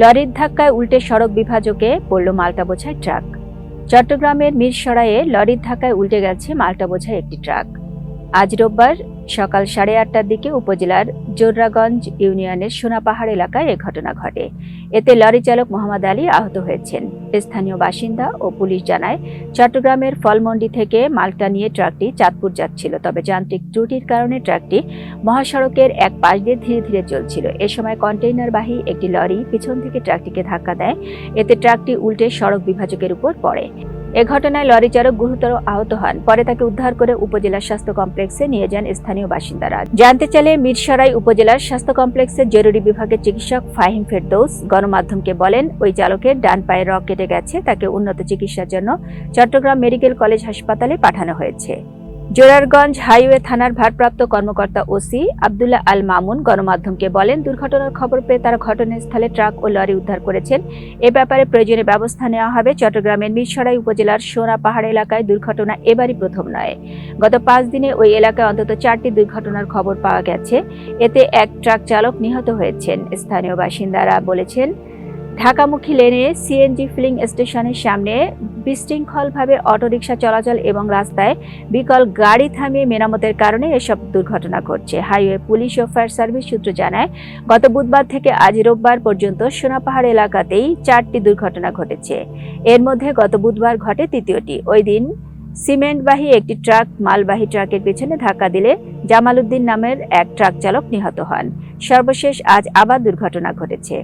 লরির ধাক্কায় উল্টে সড়ক বিভাজকে পড়ল মালটা বোঝায় ট্রাক। চট্টগ্রামের মিরসরায়ে লরির ধাক্কায় উল্টে গেছে মালটা বোঝায় একটি ট্রাক। আজ রোববার সকাল সাড়ে আটটার দিকে উপজেলার জোররাগঞ্জ ইউনিয়নের সোনাপাহাড় এলাকায় এ ঘটনা ঘটে। এতে লরি চালক মোহাম্মদ আলী আহত হয়েছেন। স্থানীয় বাসিন্দা ও পুলিশ জানায়, চট্টগ্রামের ফলমন্ডি থেকে মালটা নিয়ে ট্রাকটি চাঁদপুর যাচ্ছিল, তবে যান্ত্রিক ত্রুটির কারণে ট্রাকটি মহাসড়কের এক পাশ দিয়ে ধীরে ধীরে চলছিল। এ সময় কন্টেইনারবাহী একটি লরি পিছন থেকে ট্রাকটিকে ধাক্কা দেয়। এতে ট্রাকটি উল্টে সড়ক বিভাজকের উপর পড়ে। এ ঘটনায় লরি চালক গুরুতর আহত হন। পরে তাকে উদ্ধার করে উপজেলা স্বাস্থ্য কমপ্লেক্সে নিয়ে যান স্থানীয় বাসিন্দারা। জানতে চাইলে মিরসরাই উপজেলার স্বাস্থ্য কমপ্লেক্সের জরুরি বিভাগের চিকিৎসক ফাহিম ফেরদৌস গণমাধ্যমকে বলেন, ওই চালকের ডান পায়ে রক কেটে গেছে, তাকে উন্নত চিকিৎসার জন্য চট্টগ্রাম মেডিকেল কলেজ হাসপাতালে পাঠানো হয়েছে। জোরারগঞ্জ হাইওয়ে থানার ভারপ্রাপ্ত কর্মকর্তা ওসি আবদুল্লাহ আল মামুন গণমাধ্যমকে বলেন, দুর্ঘটনার খবর পেয়ে তারা ঘটনাস্থলে ট্রাক ও লরি উদ্ধার করেছেন। এ ব্যাপারে প্রয়োজনীয় ব্যবস্থা নেওয়া হবে। চট্টগ্রামের মিরসরাই উপজেলার সোনা পাহাড় এলাকায় দুর্ঘটনা এবারই প্রথম নয়। গত পাঁচ দিনে ওই এলাকায় অন্তত চারটি দুর্ঘটনার খবর পাওয়া গেছে। এতে এক ট্রাক চালক নিহত হয়েছেন। স্থানীয় বাসিন্দারা বলেছেন, ঢাকামুখী লেনে সিএনজি ফিলিং স্টেশনের সামনে বিশৃঙ্খলভাবে অটোরিকশা চলাচল এবং রাস্তায় বিকল গাড়ি থামিয়ে মেরামতের কারণে এসব দুর্ঘটনা ঘটছে। হাইওয়ে পুলিশ ও ফায়ার সার্ভিস সূত্র জানায়, গত বুধবার থেকে আজ রোববার পর্যন্ত সোনাপাহাড় এলাকাতেই চারটি দুর্ঘটনা ঘটেছে। এর মধ্যে গত বুধবার ঘটে তৃতীয়টি। ওই দিন সিমেন্টবাহী একটি ট্রাক মালবাহী ট্রাকের পেছনে ধাক্কা দিলে জামালউদ্দিন নামের এক ট্রাক চালক নিহত হন। সর্বশেষ আজ আবার দুর্ঘটনা ঘটেছে।